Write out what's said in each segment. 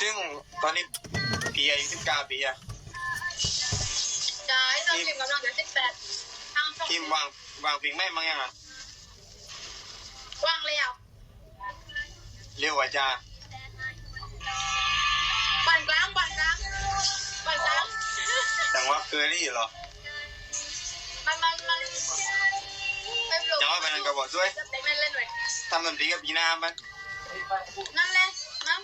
ซึ่งตอนนี้ปีอายุสิบเก้าปีอะใช่ตอนสิบกำลังจะสิบแปดทางช่องทีมวางวางปิงไม่มั้งยังอะว่างแล้วเรียวกว่าจ้าปั่นกลางปั่นกลางปั่นกลางแต่ว่าเคอรี่เหรอมันมันมันไม่รู้จะว่าไปนั่นก็บอกด้วยจะเล่นเล่นหน่อยทำดนตรีกับปีหน้ามัน นั่นแหละนะ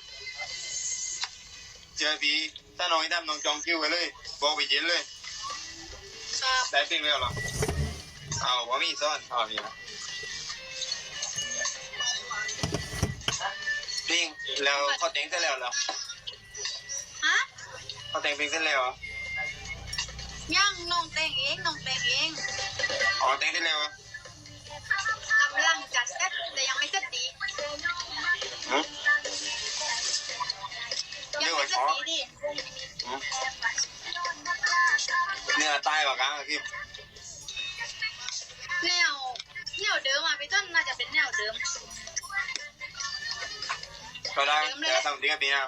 เจอปีถ้าน้องให้ทำน้องจองคิวกันเลยบอกไปเย็นเลยครับได้ปิงแล้วเหรอเอาว่ามีซ่อนเอามีนะปิงแล้วเขาแต่งเสร็จแล้วเหรอฮะเขาแต่งเพลงเสร็จแล้วเหรอยังน้องแต่งเองน้องแต่งเองอ๋อแต่งเสร็จแล้วเหรอ กว่ากลางอะคิมแนวแนวเดิมอะพี่ต้นน่าจะเป็นแนวเดิม ก็ได้เดี๋ยวทำดนตรีกับปีหน้า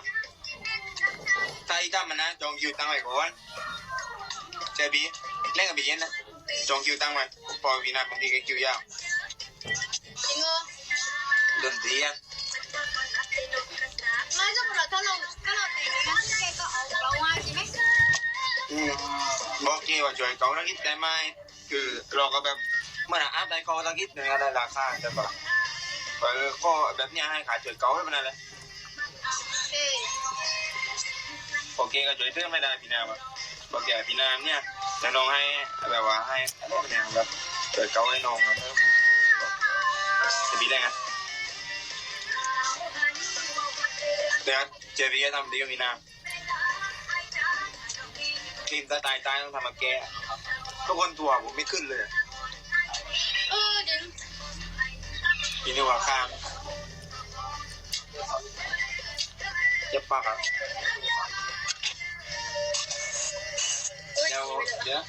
ถ้าอีกตั้มมันนะจองคิวตั้งไว้ก่อนเจอปีเล่นกับปีเย็นนะจองคิวตั้งไว้พอปีหน้าบางทีก็คิวยาวจริงเหรอดนตรีอะไม่สมมติว่าถ้าเราถ้าเราแต่ง บอกเกว่าช่วยเขาตะกิดได้ไหมคือเราก็แบบเมื่อไหร่อัพได้เขาตะกิดหนึ่งอะไรราคาแต่แบบเออก็แบบเนี้ยให้ขายช่วยเขาให้มันอะไรเอ้ยโอเคก็ช่วยเพิ่มไม่ได้พี่นาแบบบอกแกพี่นามเนี่ยจะน้องให้แบบว่าให้อะไรเนี่ยแบบช่วยเขาให้น้องนะจะพี่ได้ไงเดี๋ยวเจพี่จะทำดีกับพี่นา ทีมตาตายตายต้องทำมาแกทุกคนตัวผมไม่ขึ้นเลยเออจริงพี่นี่ว่าข้างเจ็บปากอะเอ้ยเดี๋ยวเดี๋ยว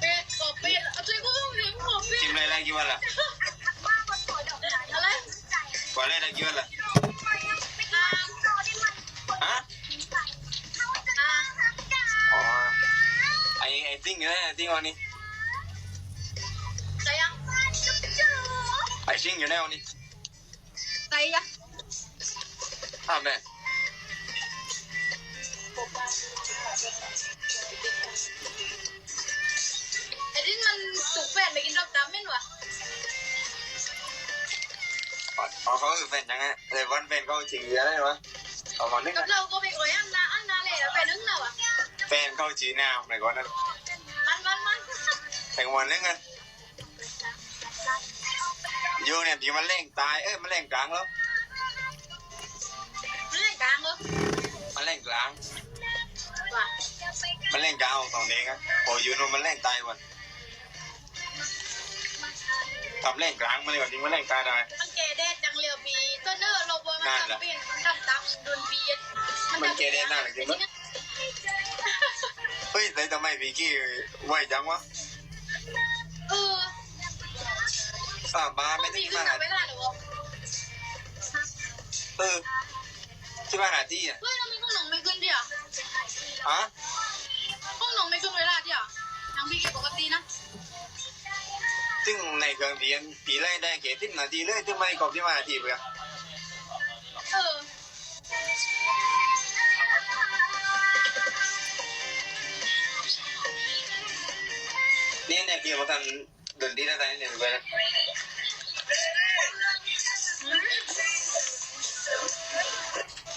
เป็ดขอเป็ดเอาใจกูต้องเลี้ยงขอเป็ดทีมอะไรได้กี่วันละ ติ้งอยู่นะไอติ้งวันนี้ใส่ยังไอชิงอยู่แน่วันนี้ใส่ยังอ้าวแม่ไอ้ที่มันสุกแฟนไปกินรอบดำไม่หนวะอ๋อเขาคือแฟนยังไงแต่วันแฟนเขาชิงอะไรวะเอามานึกกับนะเราก็ไปโอยอันนาอันนาเลยแล้วแฟนนึงเราอะแฟนเขาจีนาวไหนก่อนนั้นมันมันมัน แต่งวันนึกกันอยู่เนี่ยพี่มันเล่งตาย เอ้ยมันเล่งกลางแล้วมันเล่นกลางเหรอมันเล่งกลางว่ะมันเล่งกลางของสองเด้งอะพออยู่นู่นมันเล่งตายวันทำเล่งกลางมาเลยวันนี้มันเล่งตายได้ มันเกเดจังเลียวปีต้นเนอร์โลบอยมันทำเปลี่ยนมันทำตับโดนปีดมันเกเรน่าหรือจริงปะเฮ้ยแต่ทำไมพี่กี้ไวจังวะ เอออ่ามาไม่ปีที่ขึ้มานหาทำเวลาหรือวะเออที่มาหาที่อะเฮ้ยทำไมห้องหนองไม่ขึ้นดิอะฮะห้องหนองไม่ขึ้นเวลาดิอะทางพี่เกปกตินะซึ่งในเครื่องเรียนปีแรกได้เกตินาทีเลยซึ่งไม่ได้กรอบที่มาหาที่เปล่าเออ นี่เนี่ยพี่มาทำเดินดีได้ไหมเนี่ยไปนะ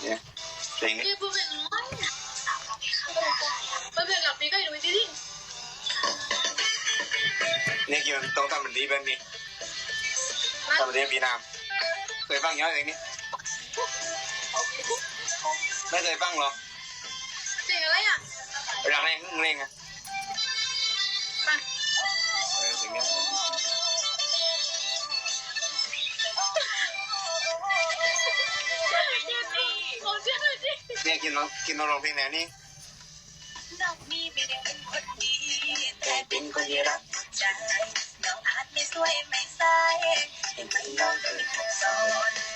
เนี่ยเพลงนี้พี่พูดเป็นน้อยมันเป็นหลับปีก็อยู่ที่ที่เนี่กี่มันต้องทำมันดีแบบนี้มันทำมันดีปีน้ำเคยฟังเยอะเพลงนี้ไม่เคยฟังหรอเสียงอะไรอะรักแรงเร่งอะ อย่างเงี้ยขอเนี่ยกินน้องกินน้องร้องเพลงไหนนี่น้องมีไม่ได้เป็นคนดีแต่เป็นคนที่รักใจน้องอาจไม่สวยไม่ให้มันนอนเป็นสอน